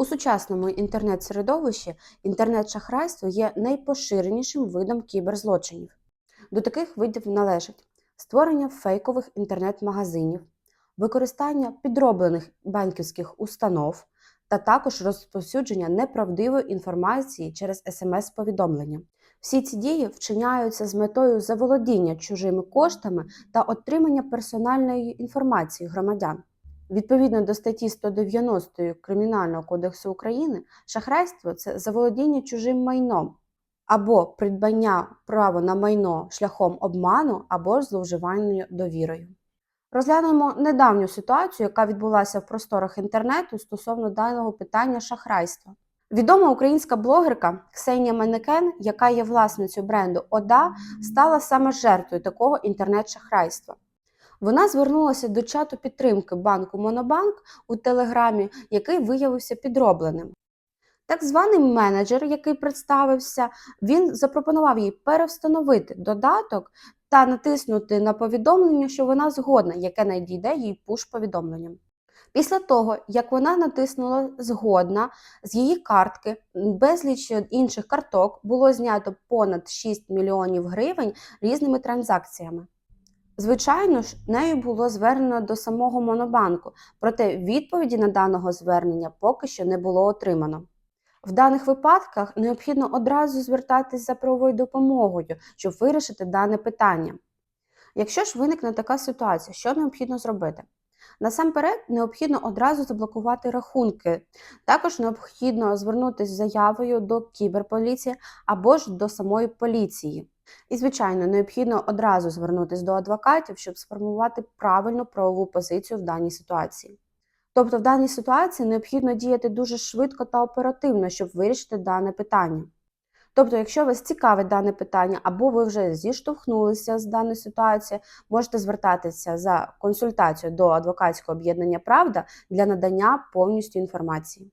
У сучасному інтернет-середовищі інтернет-шахрайство є найпоширенішим видом кіберзлочинів. До таких видів належать створення фейкових інтернет-магазинів, використання підроблених банківських установ та також розповсюдження неправдивої інформації через смс-повідомлення. Всі ці дії вчиняються з метою заволодіння чужими коштами та отримання персональної інформації громадян. Відповідно до статті 190 Кримінального кодексу України, шахрайство це заволодіння чужим майном або придбання права на майно шляхом обману або ж довірою. Розглянемо недавню ситуацію, яка відбулася в просторах інтернету стосовно даного питання шахрайства. Відома українська блогерка Ксенія Манекен, яка є власницею бренду Ода, стала саме жертвою такого інтернет-шахрайства. Вона звернулася до чату підтримки банку Монобанк у Телеграмі, який виявився підробленим. Так званий менеджер, який представився, він запропонував їй перевстановити додаток та натиснути на повідомлення, що вона згодна, яке надійде їй пуш-повідомленням. Після того, як вона натиснула згодна, з її картки безліч інших карток було знято понад 6 мільйонів гривень різними транзакціями. Звичайно ж, нею було звернено до самого Монобанку, проте відповіді на даного звернення поки що не було отримано. В даних випадках необхідно одразу звертатись за правовою допомогою, щоб вирішити дане питання. Якщо ж виникне така ситуація, що необхідно зробити? Насамперед, необхідно одразу заблокувати рахунки. Також необхідно звернутися з заявою до кіберполіції або ж до самої поліції. І, звичайно, необхідно одразу звернутися до адвокатів, щоб сформувати правильну правову позицію в даній ситуації. Тобто, в даній ситуації необхідно діяти дуже швидко та оперативно, щоб вирішити дане питання. Тобто, якщо вас цікавить дане питання, або ви вже зіштовхнулися з даною ситуацією, можете звертатися за консультацією до адвокатського об'єднання Правда для надання повністю інформації.